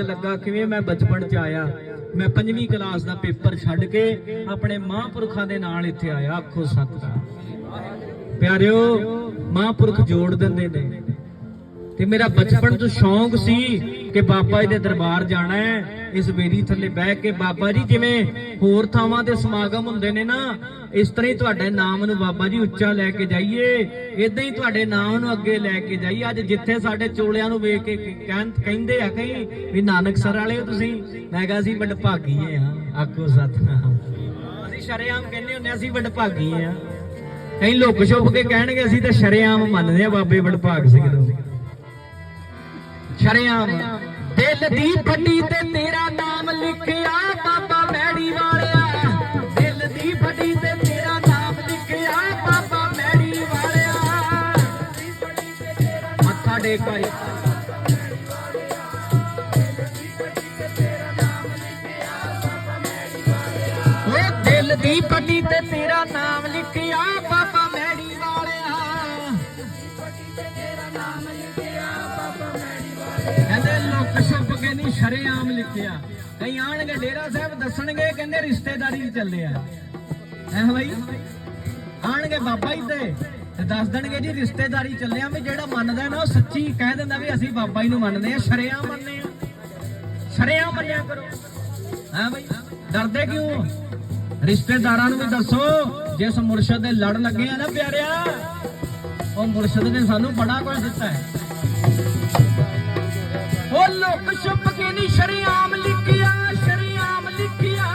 ਲੱਗਾ ਕਿਵੇਂ ਮੈਂ ਬਚਪਨ ਚ ਆਇਆ। ਮੈਂ ਪੰਜਵੀਂ ਕਲਾਸ ਦਾ ਪੇਪਰ ਛੱਡ ਕੇ ਆਪਣੇ ਮਹਾਂਪੁਰਖਾਂ ਦੇ ਨਾਲ ਇੱਥੇ ਆਇਆ, ਆਖੋ ਸਤਿਕਾਰ। ਪਿਆਰਿਓ, ਮਹਾਂਪੁਰਖ ਜੋੜ ਦਿੰਦੇ ਨੇ। ਤੇ ਮੇਰਾ ਬਚਪਨ ਤੋਂ ਸ਼ੌਂਕ ਸੀ ਕਿ ਬਾਬਾ ਜੀ ਦੇ ਦਰਬਾਰ ਜਾਣਾ ਹੈ ਇਸ ਬੇਰੀ ਥੱਲੇ ਬਹਿ ਕੇ ਬਾਬਾ ਜੀ ਜਿਵੇਂ ਹੋਰ ਥਾਵਾਂ ਤੇ ਸਮਾਗਮ ਹੁੰਦੇ ਨੇ ਨਾ ਇਸ ਤਰ੍ਹਾਂ ਹੀ ਤੁਹਾਡੇ ਨਾਮ ਨੂੰ ਬਾਬਾ ਜੀ ਉੱਚਾ ਲੈ ਕੇ ਜਾਈਏ ਇਦਾਂ ਹੀ ਤੁਹਾਡੇ ਨਾਮ ਨੂੰ ਅੱਗੇ ਲੈ ਕੇ ਜਾਈਏ। ਅੱਜ ਜਿੱਥੇ ਸਾਡੇ ਚੋਲਿਆਂ ਨੂੰ ਵੇਖ ਕੇ ਕਹਿੰ- ਕਹਿੰਦੇ ਆ ਕਈ ਵੀ ਨਾਨਕ ਸਰ ਵਾਲੇ ਹੋ ਤੁਸੀਂ ਮੈਂ ਕਿਹਾ ਅਸੀਂ ਵਡਭਾਗੀਏ ਹਾਂ ਆਖੋ ਸਤਨਾਮ। ਅਸੀਂ ਸ਼ਰੇਆਮ ਕਹਿੰਦੇ ਹੁੰਦੇ ਹਾਂ, ਅਸੀਂ ਵਡਭਾਗੀਏ ਆ ਕਈ ਲੁੱਕ ਛੁਪ ਕੇ ਕਹਿਣਗੇ ਅਸੀਂ ਤਾਂ ਸ਼ਰੇਆਮ ਮੰਨਦੇ ਆ ਬਾਬੇ ਵਡਭਾਗ ਸਿੰਘ ਨੂੰ। ਸ਼ਰਿਆਮ। ਦਿਲ ਦੀ ਫੱਟੀ ਤੇ ਤੇਰਾ ਨਾਮ ਲਿਖਿਆ, ਬਾਬਾ ਮੈੜੀ ਵਾਲਿਆ। ਦਿਲ ਦੀ ਫੱਟੀ ਤੇ ਤੇਰਾ ਨਾਮ ਲਿਖਿਆ, ਬਾਬਾ ਮੈੜੀ ਵਾਲਿਆ। ਮੱਥਾ ਟੇਕ ਭਾਈ ਉਹ ਦਿਲ ਦੀ ਫੱਟੀ ਤੇ ਕਹਿੰਦੇ ਲੁੱਕ ਛੁਪ ਕੇ ਨਹੀਂ, ਸ਼ਰੇਆਮ ਲਿਖਿਆ। ਕਈ ਆਣਗੇ, ਡੇਰਾ ਸਾਹਿਬ ਦੱਸਣਗੇ, ਕਹਿੰਦੇ ਰਿਸ਼ਤੇਦਾਰੀ ਚ ਚੱਲੇ ਆ। ਹੈ ਭਾਈ ਆਣਗੇ ਬਾਬਾ ਜੀ ਤੇ ਤੇ ਦੱਸ ਦੇਣਗੇ ਜੀ, ਰਿਸ਼ਤੇਦਾਰੀ ਚੱਲੇ ਵੀ ਜਿਹੜਾ ਮੰਨਦਾ ਨਾ, ਉਹ ਸੱਚੀ ਕਹਿ ਦਿੰਦਾ ਵੀ ਅਸੀਂ ਬਾਬਾ ਜੀ ਨੂੰ ਮੰਨਦੇ ਆ, ਸ਼ਰੇਆਮ ਮੰਨਦੇ ਆ। ਸ਼ਰੇਆਮ ਮੰਨਿਆ ਕਰੋ। ਹੈ ਭਾਈ ਡਰਦੇ ਕਿਉਂ? ਰਿਸ਼ਤੇਦਾਰਾਂ ਨੂੰ ਵੀ ਦੱਸੋ, ਜਿਸ ਮੁਰਸ਼ਦ ਦੇ ਲੜ ਲੱਗੇ ਆ ਨਾ ਪਿਆਰਿਆ, ਉਹ ਮੁਰਸ਼ਦ ਨੇ ਸਾਨੂੰ ਬੜਾ ਕੁਝ ਦਿੱਤਾ ਹੈ। ਉਹ ਛੁਪ ਕੇ ਨਹੀਂ ਸ਼ਰੀਆਮ ਲਿਖਿਆ ਸ਼ਰੀਆਮ ਲਿਖਿਆ।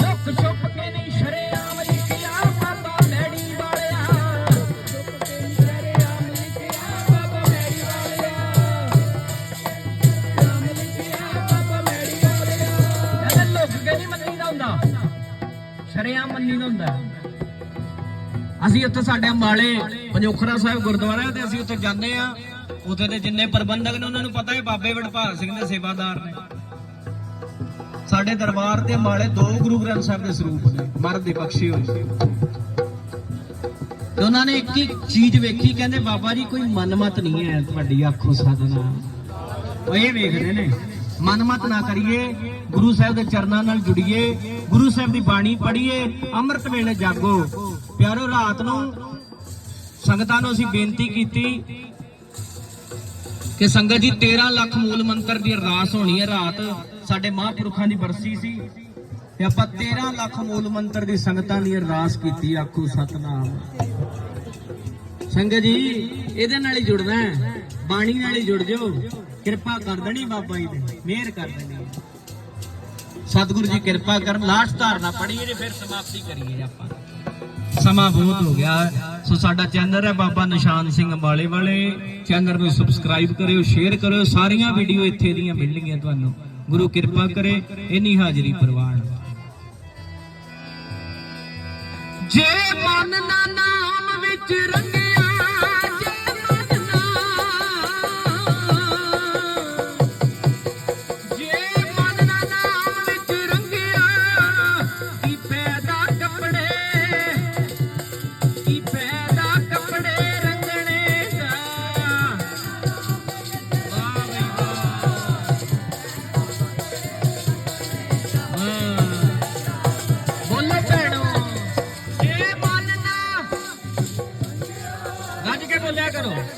ਲੋਕ ਛੁਪ ਕੇ ਨਹੀਂ ਸ਼ਰੀਆਮ ਲਿਖਿਆ, ਬਾਬਾ ਮੈੜੀ ਵਾਲਿਆ। ਛੁਪ ਕੇ ਨਹੀਂ ਸ਼ਰੀਆਮ ਲਿਖਿਆ ਬਾਬਾ ਮੈੜੀ ਵਾਲਿਆ ਸ਼ਰੀਆਮ ਲਿਖਿਆ ਬਾਬਾ ਮੈੜੀ ਵਾਲਿਆ ਕਹਿੰਦੇ ਲੋਕ ਕੇ ਨਹੀਂ ਮੰਨੀ ਹੁੰਦਾ। ਸ਼ਰੀਆਮ ਮੰਨੀ ਹੁੰਦਾ। ਅਸੀਂ ਉੱਥੇ ਸਾਡੇ ਅੰਬਾਲੇ, ਪੰਜੋਖਰਾ ਸਾਹਿਬ ਗੁਰਦੁਆਰਾ ਤੇ ਅਸੀਂ ਉੱਥੇ ਜਾਂਦੇ ਆ ਉੱਥੇ ਦੇ ਜਿੰਨੇ ਪ੍ਰਬੰਧਕ ਨੇ ਉਹਨਾਂ ਨੂੰ ਪਤਾ ਹੈ, ਬਾਬੇ ਵਡਭਾਗ ਸਿੰਘ ਦੇ ਸੇਵਾਦਾਰ ਨੇ। ਸਾਡੇ ਦਰਬਾਰ ਤੇ ਅੰਬਾਲੇ ਦੋ ਗੁਰੂ ਗ੍ਰੰਥ ਸਾਹਿਬ ਦੇ ਸਰੂਪ ਨੇ, ਮਰਦ ਦੇ ਬਖਸ਼ੇ ਹੋਏ ਤੇ ਉਹਨਾਂ ਨੇ ਇੱਕ ਹੀ ਚੀਜ਼ ਵੇਖੀ, ਕਹਿੰਦੇ ਬਾਬਾ ਜੀ, ਕੋਈ ਮਨਮਤ ਨਹੀਂ ਹੈ ਤੁਹਾਡੀ ਆਖੋ ਸਾਧਨਾ। ਉਹ ਇਹ ਵੇਖਦੇ ਨੇ, ਮਨਮਤ ਨਾ ਕਰੀਏ, ਗੁਰੂ ਸਾਹਿਬ ਦੇ ਚਰਨਾਂ ਨਾਲ ਜੁੜੀਏ, ਗੁਰੂ ਸਾਹਿਬ ਦੀ ਬਾਣੀ ਪੜ੍ਹੀਏ, ਅੰਮ੍ਰਿਤ ਵੇਲੇ ਜਾਗੋ। ਪਿਆਰੋ, ਰਾਤ ਨੂੰ ਸੰਗਤਾਂ ਨੂੰ ਅਸੀਂ ਬੇਨਤੀ ਕੀਤੀ ਕਿ ਸੰਗਤ ਜੀ 13 ਲੱਖ ਮੂਲ ਮੰਤਰ ਦੀ ਅਰਦਾਸ ਹੋਣੀ ਹੈ ਰਾਤ। ਸਾਡੇ ਮਹਾਂਪੁਰਖਾਂ ਦੀ ਬਰਸੀ ਸੀ ਤੇ ਆਪਾਂ 13 ਲੱਖ ਮੂਲ ਮੰਤਰ ਦੀ ਸੰਗਤਾਂ ਦੀ ਅਰਦਾਸ ਕੀਤੀ, ਆਖੋ ਸਤਨਾਮ। ਸੰਗਤ ਜੀ, ਇਹਦੇ ਨਾਲ ਹੀ ਜੁੜਨਾ ਹੈ। ਬਾਣੀ ਨਾਲ ਹੀ ਜੁੜ ਜਾਓ। ਕਿਰਪਾ ਕਰ ਦੇਣੀ ਬਾਬਾ ਜੀ ਦੀ, ਮਿਹਰ ਕਰ ਦੇਣੀ। ਸਤਿਗੁਰੂ ਜੀ, ਕਿਰਪਾ ਕਰਨ। ਲਾਸਟ ਧਾਰਨਾ ਪੜੀਏ ਤੇ ਫਿਰ ਸਮਾਪਤੀ ਕਰੀਏ ਆਪਾਂ। ਸਮਾਂ ਬਹੁਤ ਹੋ ਗਿਆ। ਸੋ ਸਾਡਾ ਚੈਨਲ ਹੈ ਬਾਬਾ ਨਿਸ਼ਾਨ ਸਿੰਘ ਅੰਬਾਲੇ ਵਾਲੇ। ਚੈਨਲ ਨੂੰ ਸਬਸਕ੍ਰਾਈਬ ਕਰਿਓ ਸ਼ੇਅਰ ਕਰਿਓ। ਸਾਰੀਆਂ ਵੀਡੀਓ ਇੱਥੇ ਦੀਆਂ ਮਿਲਣਗੀਆਂ ਤੁਹਾਨੂੰ। ਗੁਰੂ ਕਿਰਪਾ ਕਰੇ, ਇੰਨੀ ਹਾਜ਼ਰੀ ਪ੍ਰਵਾਨ। ਜੇ ਮਨ ਨਾ ਨਾਮ ਵਿੱਚ ਰੰਗਿਆ ਕੇ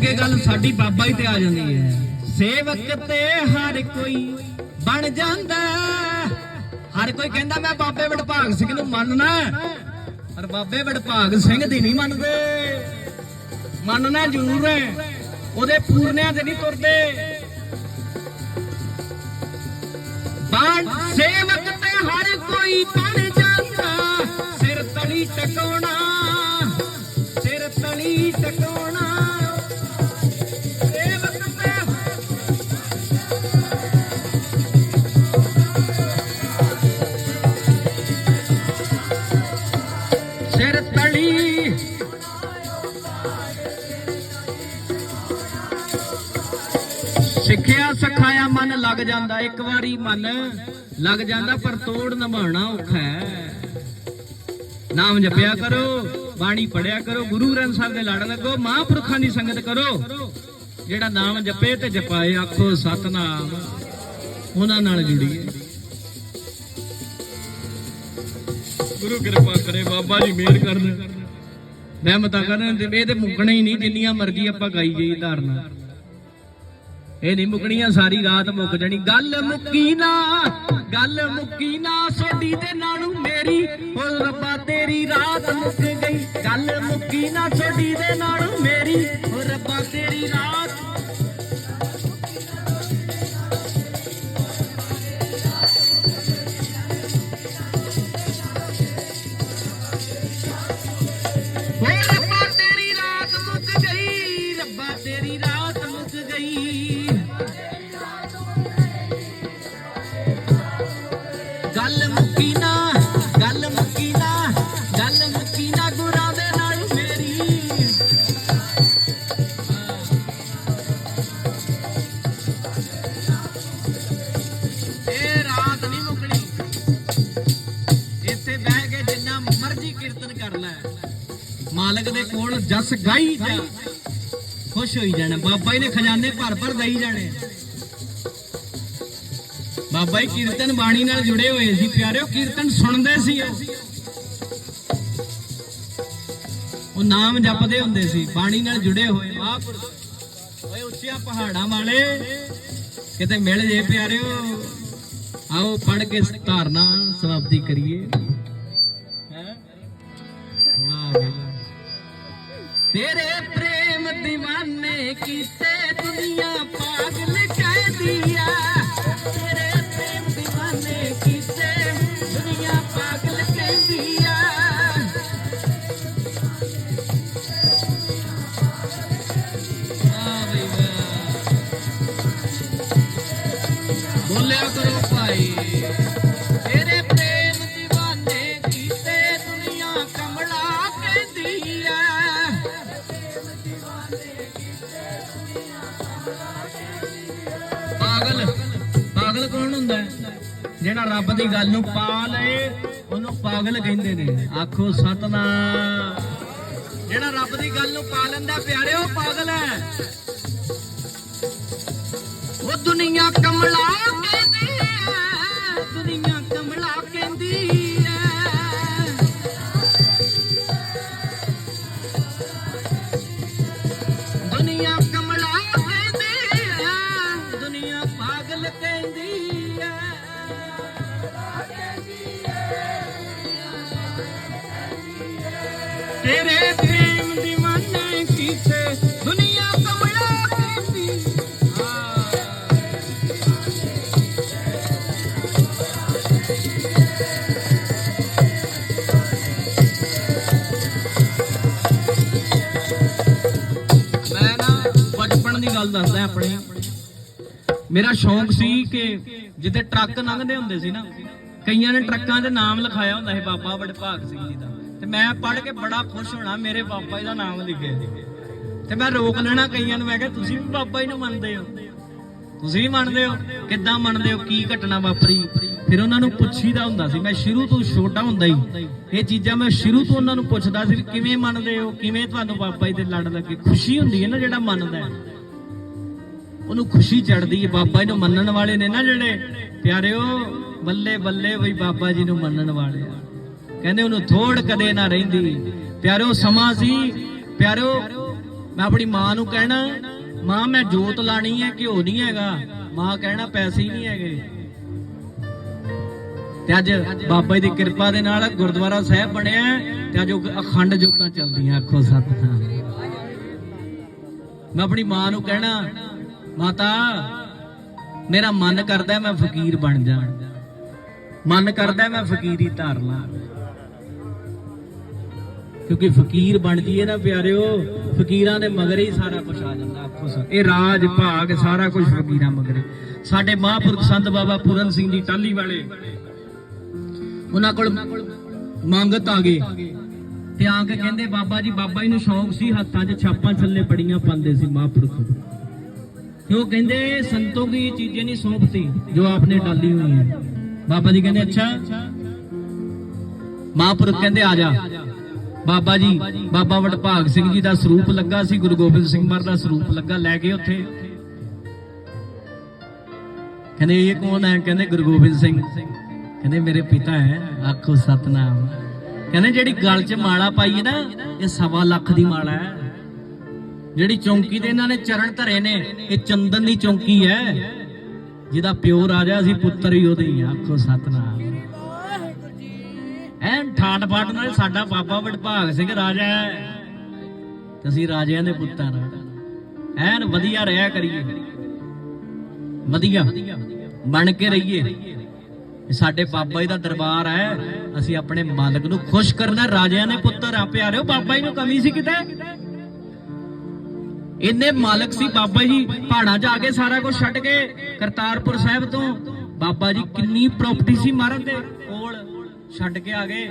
ਅੱਗੇ ਗੱਲ ਸਾਡੀ ਬਾਬਾ ਹੀ ਤੇ ਆ ਜਾਂਦੀ ਹੈ। ਸੇਵਕ ਤੇ ਹਰ ਕੋਈ ਬਣ ਜਾਂਦਾ। ਹਰ ਕੋਈ ਕਹਿੰਦਾ ਮੈਂ ਬਾਬੇ ਵਡਭਾਗ ਸਿੰਘ ਨੂੰ ਮੰਨਣਾ ਹੈ। ਪਰ ਬਾਬੇ ਵਡਭਾਗ ਸਿੰਘ ਦੀ ਨਹੀਂ ਮੰਨਦੇ। ਮੰਨਣਾ ਜ਼ਰੂਰ ਹੈ, ਉਹਦੇ ਪੂਰਨਿਆਂ ਤੇ ਨਹੀਂ ਤੁਰਦੇ। ਬਾਣ ਸੇਵਕ ਤੇ ਹਰ ਕੋਈ ਬਣ ਜਾਂਦਾ। ਸਿਰ ਤਲੀ ਟਿਕਾਉਣਾ, ਸਿਰ ਤਲੀ ਟਿਕਾਉਣਾ। ਜਾਂਦਾ, ਇੱਕ ਵਾਰੀ ਮਨ ਲੱਗ ਜਾਂਦਾ, ਪਰ ਤੋੜ ਨਿਭਾਉਣਾ ਔਖਾ ਹੈ। ਨਾਮ ਜਪਿਆ ਕਰੋ, ਬਾਣੀ ਪੜਿਆ ਕਰੋ, ਗੁਰੂ ਗ੍ਰੰਥ ਸਾਹਿਬ ਦੇ ਲੜ ਲੱਗੋ, ਮਹਾਂਪੁਰਖਾਂ ਦੀ ਸੰਗਤ ਕਰੋ। ਜਿਹੜਾ ਨਾਮ ਜਪੇ ਤੇ ਜਪਾਏ, ਆਖੋ ਸਤਨਾਮ। ਉਹਨਾਂ ਨਾਲ ਜੁੜੀਏ। ਗੁਰੂ ਕਿਰਪਾ ਕਰੇ, ਬਾਬਾ ਜੀ ਮਿਹਰ ਕਰਨ। ਰਹਿਮਤਾਂ ਕਰਨ ਤੇ ਇਹ ਤੇ ਮੁੱਕਣਾ ਹੀ ਨਹੀਂ, ਜਿੰਨੀਆਂ ਮਰਜ਼ੀ ਆਪਾਂ ਗਾਈ ਜਾਈ ਧਾਰਨਾ। ਇਹ ਨਹੀਂ ਆ ਸਾਰੀ ਰਾਤ ਮੁੱਕ ਜਾਣੀ। ਗੱਲ ਮੁੱਕੀ ਨਾ, ਗੱਲ ਮੁੱਕੀ ਨਾ ਸੋਡੀ ਦੇ ਨਾਲੋਂ ਮੇਰੀ ਓ ਰੱਬਾ, ਤੇਰੀ ਰਾਤ ਮੁੱਕ ਗਈ। ਗੱਲ ਮੁੱਕੀ ਨਾ ਸੋਡੀ ਦੇ ਨਾਲੋਂ ਮੇਰੀ ਓ ਰੱਬਾ, ਤੇਰੀ ਰਾਤ ਜਸ ਗਾਈ ਜਾ। ਖੁਸ਼ ਹੋਈ ਜਾਣਾ। ਬਾਬਾ ਜੀ ਨੇ ਖਜ਼ਾਨੇ ਭਰ ਭਰ ਦਈ ਜਾਣੇ। ਬਾਬਾ ਜੀ ਕੀਰਤਨ ਬਾਣੀ ਨਾਲ ਜੁੜੇ ਹੋਏ ਸੀ। ਪਿਆਰਿਓ, ਕੀਰਤਨ ਸੁਣਦੇ ਸੀ ਉਹ। ਨਾਮ ਜਪਦੇ ਹੁੰਦੇ ਸੀ। ਬਾਣੀ ਨਾਲ ਜੁੜੇ ਹੋਏ ਮਹਾਂਪੁਰਖ ਓਏ ਉੱਚੀਆਂ ਪਹਾੜਾਂ ਵਾਲੇ, ਕਿਤੇ ਮਿਲ ਜੇ ਪਿਆਰਿਓ। ਆਓ ਪੜ ਕੇ ਧਾਰਨਾ ਸਮਾਪਤੀ ਕਰੀਏ। ਹੈਂ? ਵਾਹ। ਤੇਰੇ ਪ੍ਰੇਮ دیਵਾਨੇ ਕੀਤੇ ਦੁਨੀਆ ਹੁੰਦਾ ਜਿਹੜਾ ਰੱਬ ਦੀ ਗੱਲ ਨੂੰ ਪਾ ਲਏ, ਉਹਨੂੰ ਪਾਗਲ ਕਹਿੰਦੇ ਨੇ। ਆਖੋ ਸਤਨਾਮ। ਜਿਹੜਾ ਰੱਬ ਦੀ ਗੱਲ ਨੂੰ ਪਾ ਲੈਂਦਾ, ਪਿਆਰਿਓ, ਪਾਗਲ ਹੈ। ਉਹ ਦੁਨੀਆ ਕਮਲਾ ਤੇਰੇ ਪ੍ਰੇਮ دیਵਾਨੇ ਕੀਤੇ ਦੁਨੀਆ ਕਮਲਾ ਕਹਿੰਦੀ ਮੈਂ ਨਾ ਬਚਪਨ ਦੀ ਗੱਲ ਦੱਸਦਾ ਆਪਣੇ ਮੇਰਾ ਸ਼ੌਂਕ ਸੀ ਕਿ ਜਿੱਥੇ ਟਰੱਕ ਲੰਘਦੇ ਹੁੰਦੇ ਸੀ ਨਾ, ਕਈਆਂ ਨੇ ਟਰੱਕਾਂ ਦੇ ਨਾਮ ਲਿਖਾਇਆ ਹੁੰਦਾ ਸੀ, ਬਾਬਾ ਵਡਭਾਗ ਸਿੰਘ ਜੀ ਦਾ। ਤੇ ਮੈਂ ਪੜ੍ਹ ਕੇ ਬੜਾ ਖੁਸ਼ ਹੋਣਾ, ਮੇਰੇ ਬਾਬਾ ਜੀ ਦਾ ਨਾਮ ਲਿਖਿਆ ਤੇ ਮੈਂ ਰੋਕ ਲੈਣਾ ਕਈਆਂ ਨੂੰ, ਮੈਂ ਕਿਹਾ ਤੁਸੀਂ ਵੀ ਬਾਬਾ ਜੀ ਨੂੰ ਮੰਨਦੇ ਹੋ। ਤੁਸੀਂ ਵੀ ਮੰਨਦੇ ਹੋ? ਕਿੱਦਾਂ ਮੰਨਦੇ ਹੋ? ਕੀ ਘਟਨਾ ਵਾਪਰੀ? ਫਿਰ ਉਹਨਾਂ ਨੂੰ ਪੁੱਛੀਦਾ ਹੁੰਦਾ ਸੀ। ਮੈਂ ਸ਼ੁਰੂ ਤੋਂ ਛੋਟਾ ਹੁੰਦਾ ਹੀ। ਇਹ ਚੀਜ਼ਾਂ ਮੈਂ ਸ਼ੁਰੂ ਤੋਂ ਉਹਨਾਂ ਨੂੰ ਪੁੱਛਦਾ ਸੀ ਕਿਵੇਂ ਮੰਨਦੇ ਹੋ? ਕਿਵੇਂ ਤੁਹਾਨੂੰ ਬਾਬਾ ਜੀ ਦੇ ਲੜ ਲੱਗੇ? ਖੁਸ਼ੀ ਹੁੰਦੀ ਹੈ ਨਾ ਜਿਹੜਾ ਮੰਨਦਾ ਉਹਨੂੰ ਖੁਸ਼ੀ ਚੜਦੀ ਹੈ। ਬਾਬਾ ਜੀ ਨੂੰ ਮੰਨਣ ਵਾਲੇ ਨੇ ਨਾ ਜਿਹੜੇ? ਪਿਆਰਿਓ, ਬੱਲੇ ਬੱਲੇ ਬਈ ਬਾਬਾ ਜੀ ਨੂੰ ਮੰਨਣ ਵਾਲੇ। ਕਹਿੰਦੇ ਉਹਨੂੰ ਥੋੜ ਕਦੇ ਨਾ ਰਹਿੰਦੀ। ਪਿਆਰਿਓ ਸਮਾਂ ਸੀ। ਪਿਆਰਿਓ ਮੈਂ ਆਪਣੀ ਮਾਂ ਨੂੰ ਕਹਿਣਾ, ਮਾਂ, ਮੈਂ ਜੋਤ ਲਾਣੀ ਹੈ, ਘਿਓ ਨਹੀਂ ਹੈਗਾ। ਮਾਂ ਕਹਿਣਾ, ਪੈਸੇ ਹੀ ਨਹੀਂ ਹੈਗੇ। ਤੇ ਅੱਜ ਬਾਬਾ ਜੀ ਦੀ ਕਿਰਪਾ ਦੇ ਨਾਲ ਗੁਰਦੁਆਰਾ ਸਾਹਿਬ ਬਣਿਆ ਤੇ ਅੱਜ ਉਹ ਅਖੰਡ ਜੋਤਾਂ ਚੱਲਦੀਆਂ ਆਖੋ ਸਤਿਨਾਮ ਮੈਂ ਆਪਣੀ ਮਾਂ ਨੂੰ ਕਹਿਣਾ, ਮਾਤਾ, ਮੇਰਾ ਮਨ ਕਰਦਾ ਮੈਂ ਫਕੀਰ ਬਣ ਜਾ। ਮਨ ਕਰਦਾ ਮੈਂ ਫਕੀਰੀ ਧਾਰ ਲਾਂ ਕਿਉਂਕਿ ਫਕੀਰ ਬਣ ਜੀਏ ਨਾ ਪਿਆਰਿਓ, ਫਕੀਰਾਂ ਦੇ ਮਗਰ ਹੀ ਸਾਰਾ ਕੁਝ ਆ ਜਾਂਦਾ ਆਖੋ ਸਰ ਇਹ ਰਾਜ, ਭਾਗ, ਸਾਰਾ ਕੁਝ ਫਕੀਰਾਂ ਮਗਰ ਸਾਡੇ ਮਹਾਂਪੁਰਖ ਸੰਤ ਬਾਬਾ ਪੂਰਨ ਸਿੰਘ ਜੀ ਟਾਲੀ ਵਾਲੇ, ਉਹਨਾਂ ਕੋਲ ਮੰਗਤ ਆ ਗਏ ਤੇ ਆ ਕੇ ਕਹਿੰਦੇ, ਬਾਬਾ ਜੀ ਬਾਬਾ ਜੀ ਨੂੰ ਸ਼ੌਂਕ ਸੀ ਹੱਥਾਂ 'ਚ ਛਾਪਾਂ ਛੱਲੇ ਪੜੀਆਂ ਪਾਉਂਦੇ ਸੀ ਮਹਾਂਪੁਰਖ। ਤੇ ਉਹ ਕਹਿੰਦੇ, ਸੰਤੋਂ ਕੀ ਚੀਜ਼ਾਂ ਚੀਜ਼ें ਨਹੀਂ ਸੌਂਪਤੀ ਜੋ ਆਪਨੇ ਡਾਲੀ ਹੋਈ ਹੈ। ਬਾਬਾ ਜੀ ਕਹਿੰਦੇ, ਅੱਛਾ। ਮਹਾਂਪੁਰਖ ਕਹਿੰਦੇ, ਆ ਜਾ। ਬਾਬਾ ਜੀ, ਬਾਬਾ ਵਡਭਾਗ ਸਿੰਘ ਜੀ ਦਾ ਸਰੂਪ ਲੱਗਾ ਸੀ, ਗੁਰੂ ਗੋਬਿੰਦ ਸਿੰਘ ਮਰ ਦਾ ਸਰੂਪ ਲੱਗਾ ਲੈ ਗਏ ਉੱਥੇ। ਕਹਿੰਦੇ ਇਹ ਕੌਣ ਹੈ? ਕਹਿੰਦੇ ਗੁਰੂ ਗੋਬਿੰਦ ਸਿੰਘ। ਕਹਿੰਦੇ ਮੇਰੇ ਪਿਤਾ ਹੈ, ਆਖੋ ਸਤਨਾਮ। ਕਹਿੰਦੇ ਜਿਹੜੀ ਗਲ 'ਚ ਮਾਲਾ ਪਾਈ ਹੈ ਨਾ, ਇਹ ਸਵਾ ਲੱਖ ਦੀ ਮਾਲਾ ਹੈ। ਜਿਹੜੀ ਚੌਂਕੀ ਦੇ ਇਹਨਾਂ ਨੇ ਚਰਨ ਧਰੇ ਨੇ, ਇਹ ਚੰਦਨ ਦੀ ਚੌਂਕੀ ਹੈ। ਜਿਹਦਾ ਪਿਓ ਰਾਜਾ ਸੀ, ਪੁੱਤਰ ਹੀ ਉਹਦੇ ਹੀ ਆਖੋ ਸਤਨਾਮ। ਐਨ ਠਾਠ ਫਾਟ ਨਾਲ ਸਾਡਾ ਬਾਬਾ ਵਡਭਾਗ ਸਿੰਘ ਰਾਜਾ ਹੈ। ਤੇ ਅਸੀਂ ਰਾਜਿਆਂ ਦੇ ਪੁੱਤਰ ਹਾਂ ਐਨ ਵਧੀਆ ਰਿਹਾ ਕਰੀਏ। ਵਧੀਆ। ਬਣ ਕੇ ਰਹੀਏ। ਸਾਡੇ ਬਾਬਾ ਜੀ ਦਾ ਦਰਬਾਰ ਹੈ। ਅਸੀਂ ਆਪਣੇ ਮਾਲਕ ਨੂੰ ਖੁਸ਼ ਕਰਨਾ, ਰਾਜਿਆਂ ਦੇ ਪੁੱਤਰ ਆ ਪਿਆਰਿਓ ਬਾਬਾ ਜੀ ਨੂੰ ਕਮੀ ਸੀ ਕਿਤੇ? ਇੰਨੇ ਮਾਲਕ ਸੀ ਬਾਬਾ ਜੀ, ਪਹਾੜਾਂ 'ਚ ਆ ਕੇ ਸਾਰਾ ਕੁਝ ਛੱਡ ਕੇ ਕਰਤਾਰਪੁਰ ਸਾਹਿਬ ਤੋਂ। ਬਾਬਾ ਜੀ ਕਿੰਨੀ ਪ੍ਰਾਪਰਟੀ ਸੀ ਮਹਾਰਾਜ ਦੇ। ਛੱਡ ਕੇ ਆ ਗਏ।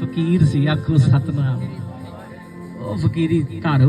ਫਕੀਰ ਸੀ ਆਖੋ ਸਤਨਾਮ। ਉਹ ਫਕੀਰੀ ਘਰ